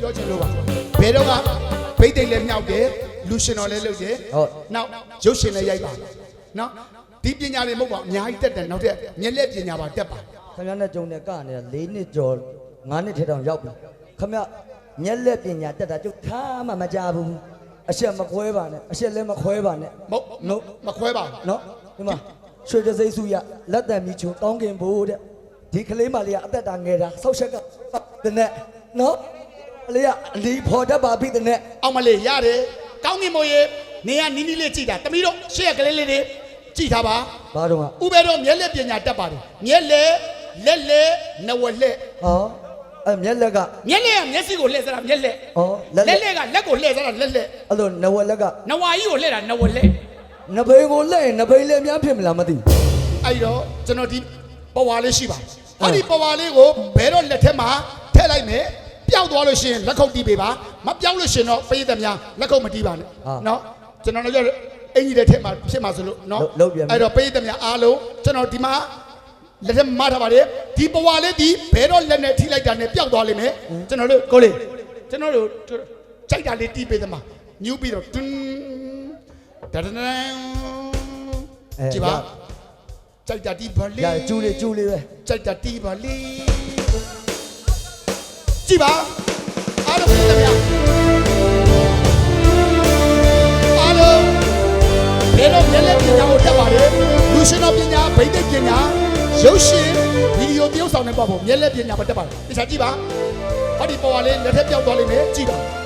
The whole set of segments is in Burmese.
ပြောချင်လို့ပါဘယ်တော့ကဘိတ်တိတ်လည်းမြောက်တယ်လူရှင်တော်လည်းလုပ်တယ်ဟုတ်နောက်ရုပ်ရှင်လည်းရိုက်ပါနော်ဒီပညာတွေမဟုတ်ပါဘူးအများကြီးတက်တယ်နောက်ထပ်မျက်လက်ပညာပါတက်ပါခင်ဗျားနဲ့ကြုံတဲ့ကနေတာ၄နှစ်ကျော်၅နှစ်ထဲတောင်ရောက်ပြီခင်ဗျားမျက်လက်ပညာတက်တာကျုပ်ထားမှမကြဘူးအရှက်မခွဲပါနဲ့အရှက်လည်းမခွဲပါနဲ့မဟုတ်နော်မခွဲပါဘူးနော်ဒီမှာရွှေတစိမ့်စုရလက်တံမီချုံတောင်းခင်ဖို့တဲ့ဒီကလေးမလေးကအသက်တာငယ်တာဆောက်ချက်ကတဲ့နဲ့နော် ကလေးကအလီဖော်တတ်ပါပြီတဲ့နဲ့အောင်မလေးရတယ်ကောင်းကင်မိုးရေနေရနီးနီးလေးကြည့်တာတမီးတို့ရှေ့ရကလေးလေးတွေကြည့်ထားပါဘာတော့ကဥပေတော့မျက်လက်ပညာတက်ပါတယ်မျက်လက်လက်လက်နဝလက်ဟောအဲမျက်လက်ကမျက်လက်ကမျက်စိကိုလှည့်စတာမျက်လက်ဩလက်လလက်က်လက်ကလက်ကိုလှည့်စတာလက်လက်အဲ့လိုနဝလက်ကနဝါကြီးကိုလှည့်တာနဝလက်နဘိန်ကိုလက်ရင်နဘိန်လည်းများဖြစ်မလားမသိဘူး အဲ့တော့ကျွန်တော်ဒီပဝါလေးရှိပါဟောဒီပဝါလေးကိုဘယ်တော့လက်ထက်မှာထည့်လိုက်မယ် ပျောက်သွားလို့ရှိရင်လက်ခုပ်တီးပေးပါမပျောက်လို့ရှိရင်တော့ပေးသည်များလက်ခုပ်မတီးပါနဲ့နော်ကျွန်တော်လည်းအင်ကြီးတဲ့ထက်မှာဖြစ်မှာဆိုလို့နော်အဲ့တော့ပေးသည်များအားလုံးကျွန်တော်ဒီမှာလက်ထက်မှာထားပါတယ်ဒီပဝါလေးဒီဘယ်တော့လက်နဲ့ထိလိုက်တာနဲ့ပျောက်သွားလိမ့်မယ်ကျွန်တော်တို့ကိုလေးကျွန်တော်တို့ကြိုက်တာလေးတီးပေးသမှာညူးပြီးတော့တွန်းတဒနန်ကြည့်ပါကြိုက်တာတီးပါလေရကျူးလေးကျူးလေးပဲကြိုက်တာတီးပါလေ ကြည့်ပါအားလုံးပြည့်တယ်ဗျာအားလုံးဘယ်လိုမျက်လက်ပညာကိုတက်ပါတယ်လူရှင်တော်ပညာဗိသိက်ပညာရုပ်ရှင်ဗီဒီယိုတရုပ်ဆောင်နေပေါ့ပေါ့မျက်လက်ပညာမတက်ပါဘူးတခြားကြည့်ပါဟောဒီပေါ်ပါလေးလက်ထက်ပြောက်သွားလိမ့်မယ်ကြည့်ပါ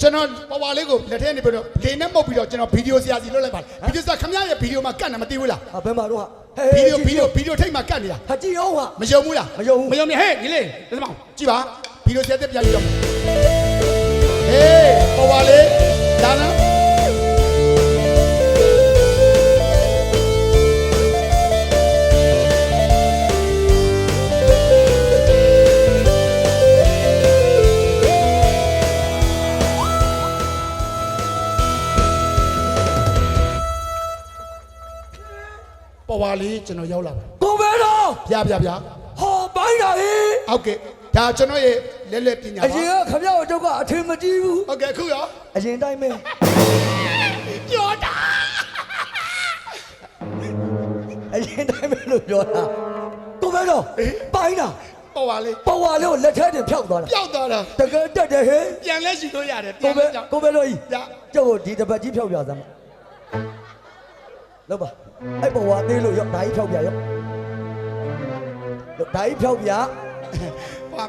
ကျွန်တော်ပေါ်ပါလေးကိုလက်ထဲနေပြီးတော့လေနဲ့မှုတ်ပြီးတော့ကျွန်တော်ဗီဒီယိုဆရာစီလုပ်လိုက်ပါဗီဒီယိုဆရာခမရရဲ့ဗီဒီယိုမှာကတ်နေမသိဘူးလားဟာဘယ်မှာတော့ဟာဗီဒီယိုဗီဒီယိုဗီဒီယိုထိတ်မှာကတ်နေတာဟာကြည့်အောင်ဟာမယုံဘူးလားမယုံဘူးမယုံမြဟဲ့ညီလေးဒီစမောင်ကြည့်ပါဗီဒီယိုဆက်တက်ပြကြည့်တော့ဟေးပေါ်ပါလေဒါနော် ပေါ်ပါလေကျွန်တော်ရောက်လာပါကိုဝေတော်ဗျာဗျာဗျာဟောပိုင်းတာဟေးဟုတ်ကဲ့ဒါကျွန်တော်ရဲ့လက်လက်ပညာအပါရင်ကခမရတို့ကအထင်မကြီးဘူးဟုတ်ကဲ့အခုရောအရင်တိုင်းပဲပြောတာအရင်တိုင်းပဲလို့ပြောတာကိုဝေတော်ပိုင်းတာပေါ်ပါလေပဝါလေးကိုလက်ထဲတင်ဖြောက်သွားတာပျောက်သွားတာတကယ်တက်တယ်ဟေးပြန်လဲရှိလို့ရတယ်ပြကိုန်ဝေလဲကြောက်ကိုဝေတော်ကြီးဗျကျုပ်ကိုဒီတပတ်ကြီးဖြောက်ပြစမ်း လောက်ပါအဲ့ပဝါသေးလို့ရောဓာကြီးဖြောက်ပြရောဓာကြီးဖြောက်ပြဟာ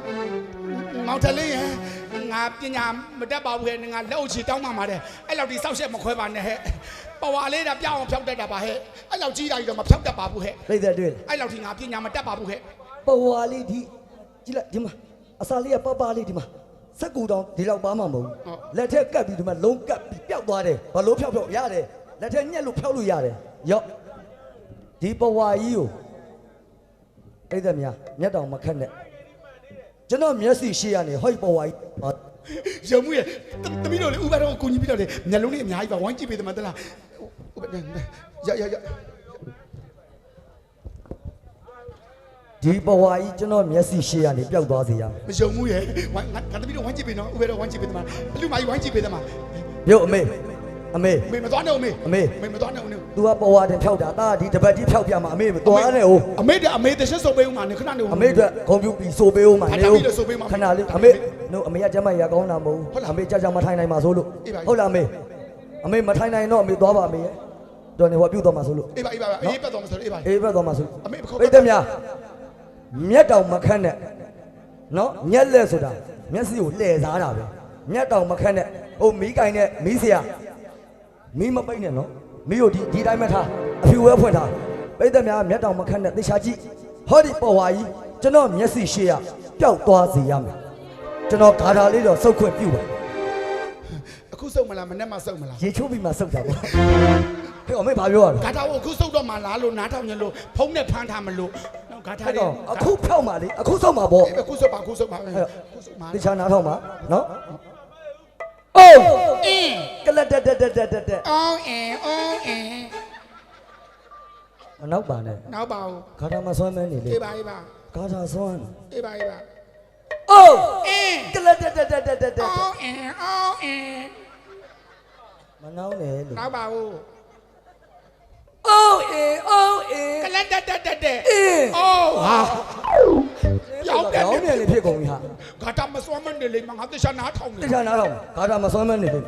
မောင်ထလေးရယ်ငါပညာမတတ်ပါဘူးဟဲ့ငါလက်အုပ်ချီတောင်းမှမှာတယ်အဲ့လောက်ဒီစောက်ရှက်မခွဲပါနဲ့ဟဲ့ပေါ်ပါလေးတာပြောင်းအောင်ဖြောက်တတ်တာပါဟဲ့အဲ့လောက်ကြီးတာကြီးတော့မဖြောက်တတ်ပါဘူးဟဲ့ပြိသက်တွေ့လားအဲ့လောက်ဒီငါပညာမတတ်ပါဘူးဟဲ့ပဝါလေးဒီကြည့်လိုက်ဒီမှာအစာလေးကပပလေးဒီမှာစက်ကူတောင်ဒီလောက်ပါမှမဟုတ်ဘူးလက်ထက်ကပ်ပြီးဒီမှာလုံးကပ်ပြီးပျောက်သွားတယ်ဘာလို့ဖြောက်ဖြောက်ရတယ်လက်ထက်ညက်လို့ဖြောက်လို့ရတယ် ရော့ဒီပဝါကြီးကိုပြိသက်များမျက်တောင်မခက်နဲ့ကျွန်တော်မျက်စိရှိရနေဟိုက်ပဝါကြီးဟာရုံမှုရယ်တမီးတို့လေဥပဒေကိုကူညီပြီးတော့လေမျက်လုံးလေးအများကြီးပါဝိုင်းကြည့်ပေးတယ်မတလားဥပဒေရရရဒီပဝါကြီးကျွန်တော်မျက်စိရှိရနေပျောက်သွားစေရမယ်မယုံမှုရယ်ဝိုင်းငါငါတမီးတို့ဝိုင်းကြည့်ပေးနော်ဥပဒေဝိုင်းကြည့်ပေးတယ်မှာဘလူမကြီးဝိုင်းကြည့်ပေးတယ်မှာရုပ်အမေ အမေမေမသွားနဲ့ဦးမေအမေမေမသွားနဲ့ဦးနေသူကပဝါတင်ဖြောက်တာတာဒီတပတ်ကြီးဖြောက်ပြမှာအမေမသွားနဲ့ဦးအမေတဲ့အမေတရှင်းစုပ်ပေးဦးမှာနေခဏနေဦးအမေအတွက်ကွန်ပျူတာဆိုပေးဦးမှာဟာနေဒါဦးပြီးလို့ဆိုပေးမှာခဏလေးအမေတို့အမေကကျမကြီးရကောင်းတာမဟုတ်ဟုတ်လားအမေကြာကြာမထိုင်နိုင်မှာဆိုလို့အေးပါဟုတ်လားအမေအမေမထိုင်နိုင်တော့အမေသွားပါအမေရဲ့တော်နေဟောပြုတ်သွားမှာဆိုလို့အေးပါအေးပါအေးပတ်တော်မဆိုအေးပါအေးဘက်သွားမှာဆိုအမေပခုတ်ပိတ်သက်များမျက်တောင်မခန့်နဲ့နော်မျက်လက်ဆိုတာမျက်စိကိုလှည့်စားတာပဲမျက်တောင်မခန့်နဲ့ဟိုမီးကင်နဲ့မီးဆရာ မီးမပိတ်နဲ့နော်မီးကိုဒီဒီတိုင်းမထားအဖြူဝဲဖွင့်ထားပိတ်သက်များမျက်တောင်မခန့်နဲ့သေချာကြည့်ဟောဒီပေါ်ဝါကြီးကျွန်တော်မျက်စိရှေ့ရပျောက်သွားစေရမယ်ကျွန်တော်ဂါထာလေးတော့စုပ်ခွင့်ပြုပါအခုစုပ်မလားမနဲ့မှစုပ်မလားရေချိုးပြီးမှစုပ်တာပေါ့ဟဲ့အမေဘာပြောရလဲဂါထာကိုအခုစုပ်တော့မှလားလို့နားထောင်ရင်လို့ဖုံးနဲ့ဖမ်းထားမလို့နော်ဂါထာအဲ့တွေတော့အခုဖြောက်ပါလေအခုစုပ်မှာပေါ့အခုစုပ်ပါအခုစုပ်ပါအခုစုပ်ပါတခြားနားထောင်ပါနော်အိုးအင်း ကလတ်တက်တက်တက်တက်တက်တက်အောင်းအင်းအောင်းအင်းမနောက်ပါနဲ့နောက်ပါဦးဂါထာမဆွမ်းမဲနေလေအေးပါအေးပါဂါထာဆွမ်းအေးပါအေးပါအိုးအင်းကလတ်တက်တက်တက်တက်တက်တက်အောင်းအင်းအောင်းအင်းမနှောင်းနဲ့လို့နောက်ပါဦးအိုးအေးအိုးအေးကလတ်တက်တက်တက်တက်အေးအော်ဟာရောင်းတယ်ရောင်းတယ်လေဖြစ်ကုန်ပြီဟာဂါထာမစွမ်းမနေလေမငါတခြားနားထောင်နေတခြားနားထောင်ဂါထာမဆွမ်းမဲနေလေ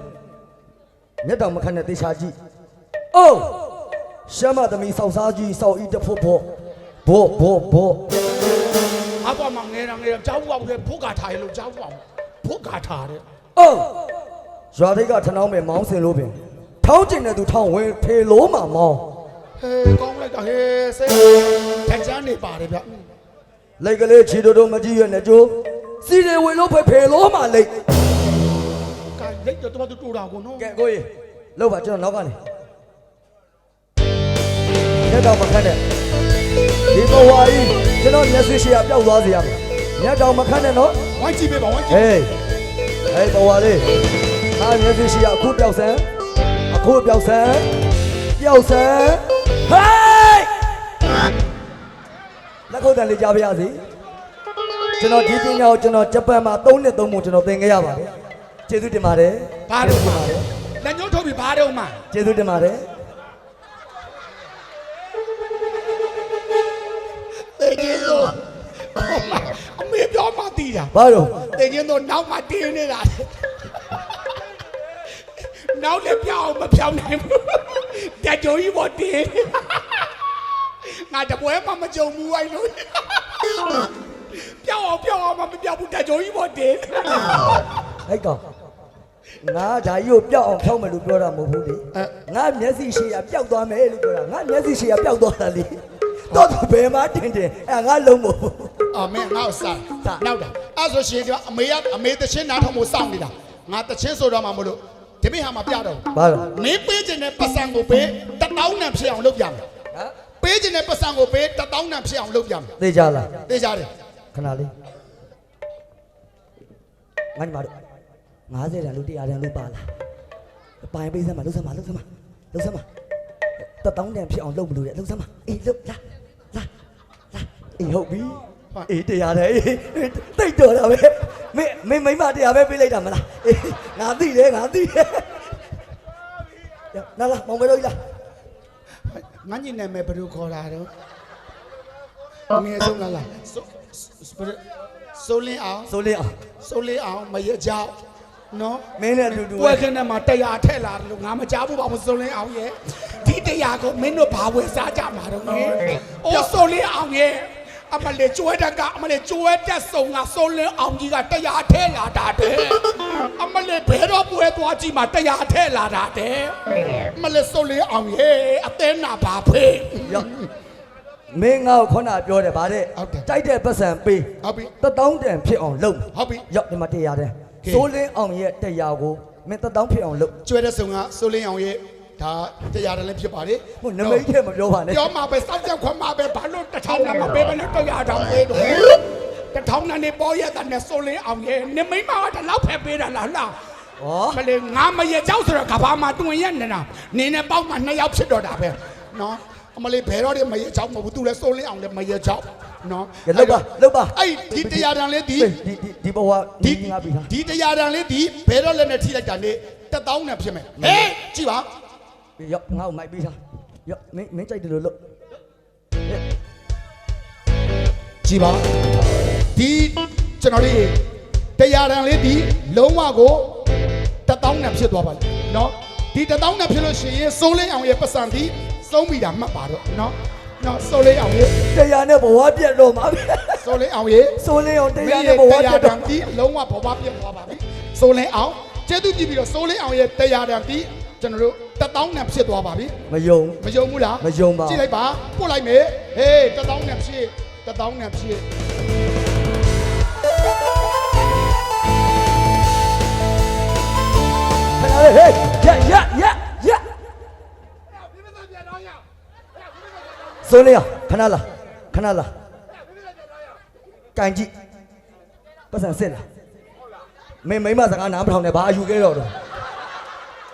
မျက်တောင်မခက်နဲ့တေချာကြည့်အိုးရှမ်းမသမီးစောက်စားကြီးစောက်ဤတဖို့ဖို့ဘောဘောဘောအပေါ်မှာငယ်တာငယ်တာကြောက်ပေါက်လေဘုဂါထာရေလို့ကြောက်ပေါက်ဘုဂါထာတဲ့အိုးရွာတိတ်ကထနောင်းမဲ့မောင်းစင်လို့ပင်ထောင်းကျင်တဲ့သူထောင်းဝင်ဖေလို့မှမောင်းဟေးကောင်းလိုက်တာဟေးစေးတကြမ်းနေပါတယ်ဗျလက်ကလေးခြေတော်တော်မကြည့်ရနဲ့ကျိုးစီတွေဝင်လို့ဖေဖေလို့မှလိတ် ကဲလက်တော့တော်တူတူတာကိုနော်ကဲကိုကြီးလောက်ပါကျွန်တော်နောက်ကနေမျက်တောင်မခက်နဲ့ဒီဘဝကြီးကျွန်တော်မျက်စိရှိရပျောက်သွားစေရမယ်မျက်တောင်မခက်နဲ့နော်ဝိုင်းကြည့်ပေးပါဝိုင်းကြည့်ဟေးဟေးဘဝလေးအားမျက်စိရှိရအခုပျောက်စမ်းအခုပျောက်စမ်းပျောက်စမ်းဟေးလက်ခုပ်တန်လေးကြားပါရစေကျွန်တော်ဒီပညာကိုကျွန်တော်ဂျပန်မှာ3နှစ်3ပုံကျွန်တော်သင်ခဲ့ရပါတယ် ကျေးဇူးတင်ပါတယ်ဘာတော့မှာလက်ညှိုးထုတ်ပြီးဘာတော့မှာကျေးဇူးတင်ပါတယ်တေချင်းတော့အမေပြောမှတည်တာဘာလို့တေချင်းတော့နောက်မှတင်းနေတာနောက်လည်းပြောင်းမပြောင်းနိုင်ဘူးတက်ကြိုးကြီးပေါ်တင်းငါတပွဲမှမကြုံဘူးအဲ့လိုပြောင်းအောင်ပြောင်းအောင်မပြောင်းဘူးတက်ကြိုးကြီးပေါ်တင်းဟဲ့ကောင် ငါဒါကြီးကိုပျောက်အောင်ဖြောင်းမယ်လို့ပြောတာမဟုတ်ဘူးလေငါမျက်စိရှိရပျောက်သွားမယ်လို့ပြောတာငါမျက်စိရှိရပျောက်သွားတာလေတော့သူဘယ်မှာတင်တင်အဲငါလုံးမဟုတ်ဘူးအမေငါ့ကိုစားနောက်တာအဲ့ဆိုရှင်ကအမေကအမေတချင်းနားထောင်ဖို့စောင့်နေတာငါတချင်းဆိုတော့မှမလို့ဒီမိဟာမပြတော့ဘာလဲမင်းပေးခြင်းနဲ့ပတ်စံကိုပေးတတောင်းနဲ့ဖြစ်အောင်လုပ်ပြမယ်ဟမ်ပေးခြင်းနဲ့ပတ်စံကိုပေးတတောင်းနဲ့ဖြစ်အောင်လုပ်ပြမယ်သိကြလားသိကြတယ်ခဏလေးငါညီမတို့ 90တန်လို့100တန်လို့ပါလားပိုင်ပေးစမ်းပါလှုပ်စမ်းပါလှုပ်စမ်းပါလှုပ်စမ်းပါတတောင်းတန်ဖြစ်အောင်လုပ်မလို့ရလှုပ်စမ်းပါအေးလှုပ်လာလာလာအေးဟုတ်ပြီအေး100တန်အေးတိတ်တော်တာပဲမင်းမင်းမိမ100ပဲပေးလိုက်တာမလားအေးငါသိတယ်ငါသိတယ်လာလာမောင်မလို့လာငါညင်နာမည်ဘယ်လိုခေါ်တာတော့ငယ်ဆုံးလားလားဆိုဆိုလင်းအောင်ဆိုလင်းအောင်ဆိုလင်းအောင်မရကြောက် နော်မင်းနဲ့အတူတူပွဲခင်းထဲမှာတရားထက်လာတယ်လို့ငါမကြားဘူးပါမဆိုလင်းအောင်ရဲ့ဒီတရားကိုမင်းတို့ဘာဝယ်စားကြမှာတော့ငယ်အိုးဆိုလင်းအောင်ရဲ့အမလေးကျွဲတက်ကအမလေးကျွဲတက်ဆုံကဆိုလင်းအောင်ကြီးကတရားထဲလာတာတဲ့အမလေးဘယ်တော့ပွဲသွားကြည့်မှာတရားထဲလာတာတဲ့အမလေးဆိုလင်းအောင်ရဲ့အသေးနာပါဖေးရောက်မင်းငါ့ကိုခေါနာပြောတယ်ဗါတဲ့ဟုတ်တယ်တိုက်တဲ့ပတ်စံပေးဟုတ်ပြီတတောင်းတန်ဖြစ်အောင်လုပ်ဟုတ်ပြီရောက်ဒီမှာတရားတယ်ကဲ စိုးလင်းအောင်ရဲ့တရားကိုမင်းတတောင်းဖြစ်အောင်လုပ်ကျွဲတဲ့ဆုံကဆိုလင်းအောင်ရဲ့ဒါတရားတယ်လည်းဖြစ်ပါလေဟိုနမိတ်ထဲမပြောပါနဲ့ပြောမှာပဲစောက်ကြောက်ခွမ်းမှာပဲဘာလို့တစ်ထောင်နဲ့မပေးဘဲနဲ့တရားတော်ပေးတော့တစ်ထောင်နဲ့နေပေါ်ရတဲ့နဲ့ဆိုလင်းအောင်ရဲ့နေမိမကတလောက်ဖက်ပေးတာလားလားဩမလေးငါမရကြောက်ဆိုတော့ကဘာမှတွင်ရနေတာနေနဲ့ပေါက်မှနှစ်ယောက်ဖြစ်တော့တာပဲနော် အမလေးဘယ်တော့တည်းမရေချောက်မဟုတ်ဘူးသူလည်းစိုးလင်းအောင်လည်းမရေချောက်နော်လောက်ပါလောက်ပါအဲ့ဒီတရားတန်လေးဒီဒီဒီဘဝဒီငါပြီဟာဒီတရားတန်လေးဒီဘယ်တော့လည်းနဲ့ထိလိုက်တာနေတက်တောင်းနဲ့ဖြစ်မယ်ဟေးကြည့်ပါရော့ငါ့ကိုမိုက်ပြီးသားရော့မင်းမင်းကြိုက်တယ်လို့လို့ကြည့်ပါဒီကျွန်တော်တို့တရားတန်လေးဒီလုံးဝကိုတက်တောင်းနဲ့ဖြစ်သွားပါလေနော်ဒီတက်တောင်းနဲ့ဖြစ်လို့ရှိရင်စိုးလင်းအောင်ရဲ့ပတ်စံဒီ ဆုံးပြီတာမှတ်ပါတော့နော်နော်စိုးလေးအောင်ရေတရားနဲ့ဘဝပြတ်တော့မှာပဲစိုးလေးအောင်ရေစိုးလေးအောင်တရားနဲ့ဘဝပြတ်တော့ဒီလုံးဝဘဝပြတ်သွားပါပြီစိုးလေးအောင်ကျေးဇူးပြုပြီးတော့စိုးလေးအောင်ရေတရားတန်ဒီကျွန်တော်တို့တထောင်နဲ့ဖြစ်သွားပါပြီမယုံမယုံဘူးလားမယုံပါကြည့်လိုက်ပါပို့လိုက်မယ်ဟေးတထောင်နဲ့ဖြစ်တထောင်နဲ့ဖြစ်ဟေး စိုးလေးရခဏလာခဏလာကန်ကြည့်ပတ်စံစစ်လာမင်းမိမစကားနားမထောင်နဲ့ဘာအယူခဲ့တော့တော့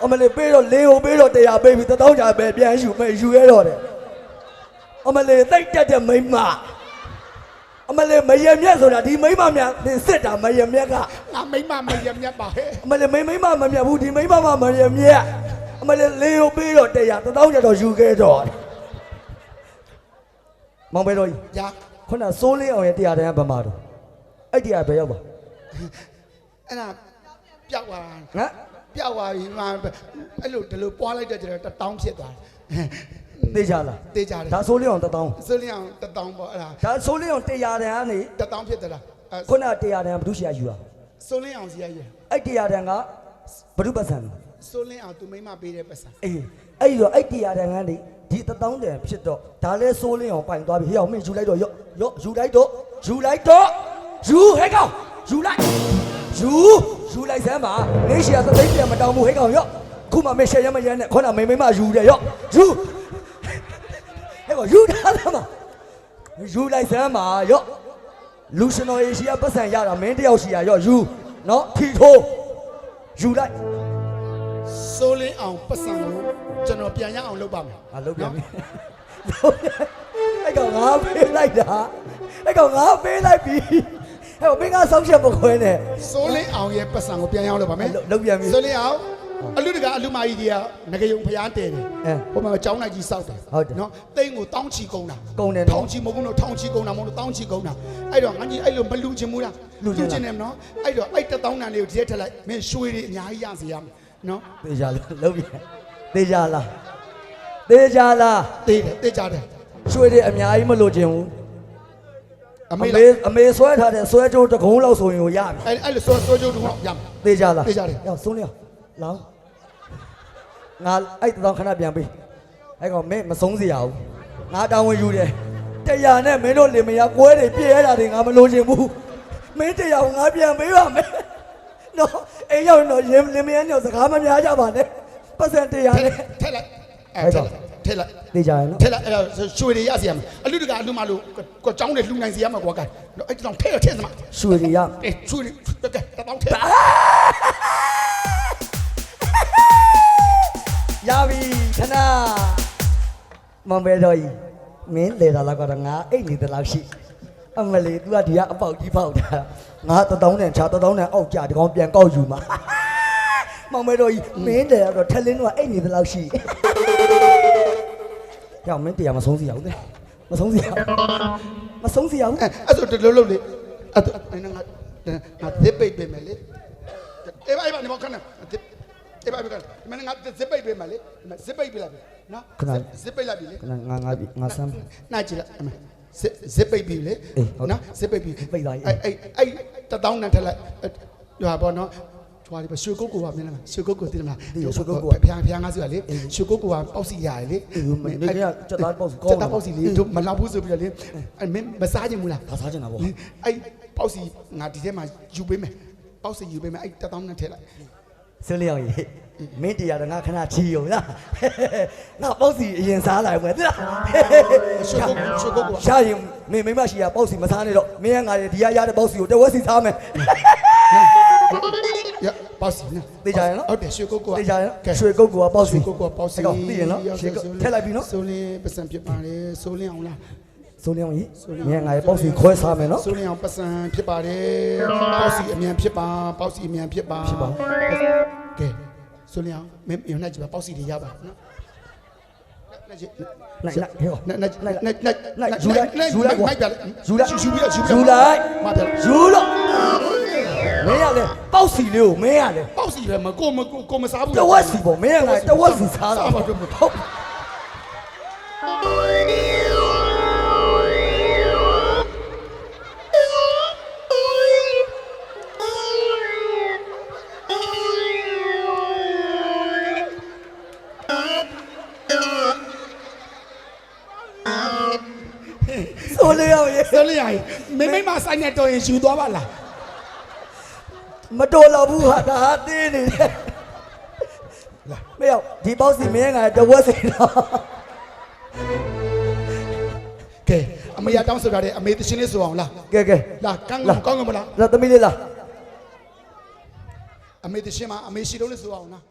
အမလေးပေးတော့လင်းကိုပေးတော့တရားပေးပြီးတသောင်းချာပဲပြန်ယူမယ်ယူခဲ့တော့တယ်အမလေးတိတ်တက်တဲ့မိမအမလေးမရမြက်ဆိုတာဒီမိမများသင်စစ်တာမရမြက်ကငါမိမမရမြတ်ပါဟဲ့အမလေးမိမမမမြတ်ဘူးဒီမိမမမရမြက်အမလေးလေးကိုပေးတော့တရားတသောင်းချာတော့ယူခဲ့တော့တယ် မောင်ပဲတော်ကြီးညာခုနစိုးလေးအောင်ရဲ့တရားတန်းကဗမာတော့အဲ့တရားပဲရောက်ပါအဲ့ဒါပျောက်သွားငါပျောက်သွားပြီငါအဲ့လိုဒီလိုပွားလိုက်တဲ့ကျတော့တတောင်းဖြစ်သွားတယ်သိကြလားတေးကြတယ်ဒါစိုးလေးအောင်တစ်တောင်းစိုးလျောင်တတောင်းပေါ့အဲ့ဒါဒါစိုးလေးအောင်တရားတန်းကနေတတောင်းဖြစ်သွားတာအဲ့ခုနတရားတန်းကဘုသူရှာယူတာစိုးလျောင်စီရရအဲ့တရားတန်းကဘုသူပတ်စံစိုးလျောင်သူမိမပေးတဲ့ပတ်စံအေးအဲ့ဒီတော့အဲ့တရားတန်းကနေ ဒီတစ်တောင်းတန်ဖြစ်တော့ဒါလဲစိုးလေးအောင်ပိုင်သွားပြီဟေ့အောင်မင်းယူလိုက်တော့ရော့ရော့ယူလိုက်တော့ယူလိုက်တော့ယူဟဲ့ကောင်ယူလိုက်ယူယူလိုက်စမ်းပါနေရှိရသသိန်းပြန်မတောင်းဘူးဟဲ့ကောင်ရော့ခုမှမေရှယ်ရမရနဲ့ခုနမိမ့်မိမ့်မယူတယ်ရော့ယူဟဲ့ကောင်ယူတာလားမယူလိုက်စမ်းပါရော့လူရှင်တော်ရေရှိရပတ်စံရတာမင်းတယောက်ရှိရရော့ယူနော်ထီထိုးယူလိုက် စိုးလင်းအောင်ပတ်စံကိုကျွန်တော်ပြန်ရအောင်လုပ်ပါမယ်။အာလုတ်ပြန်ပြီ။အဲ့ကောင်ငါပေးလိုက်တာ။အဲ့ကောင်ငါပေးလိုက်ပြီ။အဲ့မင်းကဆောက်ချက်မခွဲနဲ့စိုးလင်းအောင်ရဲ့ပတ်စံကိုပြန်ရအောင်လုပ်ပါမယ်လုတ်ပြန်ပြီစိုးလင်းအောင်အလူတကအလူမကြီးတွေကငကယုံဖျားတယ်တယ်အဲဟိုမှာကျောင်းလိုက်ကြီးစောက်တယ်ဟုတ်တယ်နော်တိန်ကိုတောင်းချီကုန်တာကုန်တယ်နော်ထောင်ချီမဟုတ်ဘူးနော်ထောင်ချီကုန်တာမဟုတ်လို့တောင်းချီကုန်တာအဲ့တော့ငါကြီးအဲ့လိုမလူချင်ဘူးလားလူချင်လားချင်တယ်နော်အဲ့တော့အဲ့တတောင်းတန်လေးကိုဒီထဲထက်လိုက်မင်းရွှေတွေအများကြီးရစီရမယ် နော်။သေချာလားလုတ်ပြန်။သေချာလား။သေချာလားတေးတယ်တေးကြတယ်။ရွှေတွေအများကြီးမလိုချင်ဘူးအ။အမေမေလားအမေဆွဲထားတဲ့ဆွဲကြိုးတစ်ကုန်းလောက်ဆိုရင်ကိုရပြီအဲ့အဲ့လိုစောစောကျိုးတူတော့ရမယ်။သေချာလားသေချာတယ်။ရောက်ဆုံးလျောက်။လောင်း။ငါအဲ့တောင်ခဏပြန်ပြီ။အဲ့ကောင်မင်းမဆုံးစရာဘူး။ငါတောင်းဝင်ယူတယ်။တရားနဲ့မင်းတို့လင်မယားကွဲတွေပြည့်ရတာတွေငါမလိုချင်ဘူး။မင်းတရားကိုငါပြန်ပေးပါမယ်။ နော်အိမ်ရောက်တော့ရင်လင်မယားညောင်စကားမများကြပါနဲ့။ပတ်စံတရားနဲ့ထက်လိုက်အဲ့အဲ့တော့ထက်လိုက်ထက်လိုက်သိကြရနော်ထက်လိုက်အဲ့တော့ရွှေတွေရစီရမယ်အလူတကအလူမလို့ကိုကျောင်းတွေလှူနိုင်စီရမှာကွာကဲနော်အဲ့တောင်ထဲရထဲစမှာရွှေတွေရအေးရွှေတွေကဲတတောင်းထဲရပြီခဏမမဲတော်ကြီးမင်းလေတာလောက်ကတော့ငါအိတ်နေတယ်လောက်ရှိ အမလေး तू ကဒီကအပေါက်ကြီးပေါက်တာငါတတောင်းနဲ့ခြားတတောင်းနဲ့အောက်ကြဒီကောင်ပြန်ကောက်ယူမှာမမဲတော်ကြီးမင်းတယ်ကတော့ထက်လင်းတော့အိတ်နေတယ်လောက်ရှိကြောင်မင်းတရားမဆုံးစီရဘူးလေမဆုံးစီရဘူးမဆုံးစီရဘူးအဲ့အဲ့ဆိုတလုံးလုံးလေအဲ့တော့အဲ့ငါငါဇစ်ပိတ်ပေးမယ်လေအေးပါအေးပါနေမခဏအေးပါအေးပါမင်းငါဇစ်ပိတ်ပေးမယ်လေဇစ်ပိတ်ပေးလိုက်ပြီနော်ဇစ်ပိတ်လိုက်ပြီလေခဏငါငါငါဆမ်းနာကြည့်လိုက်အမေ ဇစ်ဇစ်ပိတ်ပြီလေအေးဟုတ်တယ်နော်ဇစ်ပိတ်ပြီပိတ်သွားပြီအဲ့အဲ့အဲ့တတောင်းနဲ့ထက်လိုက်ဟွာပေါ့နော်ကျွားလေးပဲရွှေကုတ်ကိုပါမင်းလားရွှေကုတ်ကိုသိတယ်မလားဖျားဖျားငါးစုရလေရွှေကုတ်ကိုကပေါက်စီရတယ်လေအေးမင်းကစက်သားပေါက်ကောစင်းက်တာပေါက်စီလေတို့မလောက်ဘူးဆိုပြီးတော့လေအဲ့မင်းမစားခြင်းဘူးလားဒါစားချင်တာပေါ့အဲ့ပေါက်စီငါဒီထဲမှာယူပေးမယ်ပေါက်စီယူပေးမယ်အဲ့တတောင်းနဲ့ထည့်လိုက် ဆွလျောက်ရေမင်းတရားတော့ငါခဏချီယုံလားငါပေါ့စီအရင်စားလိုက်မယ်သိလားရွှေကုတ်ရွှေကုတ်ကိုရှာရင်မင်းမိမရှိရပေါ့စီမစားနဲ့တော့မင်းကငါဒီရရတဲ့ပေါ့စီကိုတဝက်စီစားမယ်ရပေါက်စီနော်သိကြရနော်ဟုတ်တယ်ရွှေကုတ်ကိုသိကြရနော်ရွှေကုတ်ကပေါ့စီရွှေကုတ်ကိုပေါက်စီအဲ့ကောင်သိရနော်ရွှေကုတ်ထက်လိုက်ပြီနော်ဆိုလင်းပတ်စံဖြစ်ပါလေဆိုလင်းအောင်လား ဆွလျောက်ရေမင်းကငါရဲ့ပေါ့စီခွဲစားမယ်နော်ဆိုလင်းအောင်ပတ်စံဖြစ်ပါတယ်ပေါက်စီအမြန်ဖြစ်ပါပေါက်စီအမြန်ဖြစ်ပါဖြစ်ပါကဲဆိုလင်းအောင်မင်းညနေကြပါပေါက်စီတွေရပါနော်လက်ကြည့်နိုင်နိုင်ဟဲ့နနနနနနိုင်ယူလိုက်ယူလိုက်ကွာမိုက်ပြလေယူလိုက်ယူပြီးတော့ယူပြီးယူလိုက်မပြလေယူလို့မင်းကလေပေါ့စီလေးကိုမင်းကလေပေါက်စီပဲမကိုမကိုကိုမစားဘူးတဝက်စီပေါ့မင်းကငါတဝက်စီစားတာစားပါတော့မဟုတ် ဆိုလျောက်ရေစလျာမင်းမိမဆိုင်နေတော့ရင်ယူသွားပါလားမတော်တော့ဘူးဟာဒါဟာသေးနေတယ်မရောက်ဒီပေါ့စီမင်းငါတဝက်စီတော့ကဲအမေရတောင်းဆိုကြတယ်အမေတချင်းလေးဆိုအောင်လားကဲကဲလာကန်းကောင်းကောင်းကမလားလာသမီးလေးလားအမေတချင်းမှာအမေရှိတော့လေးဆိုအောင်လား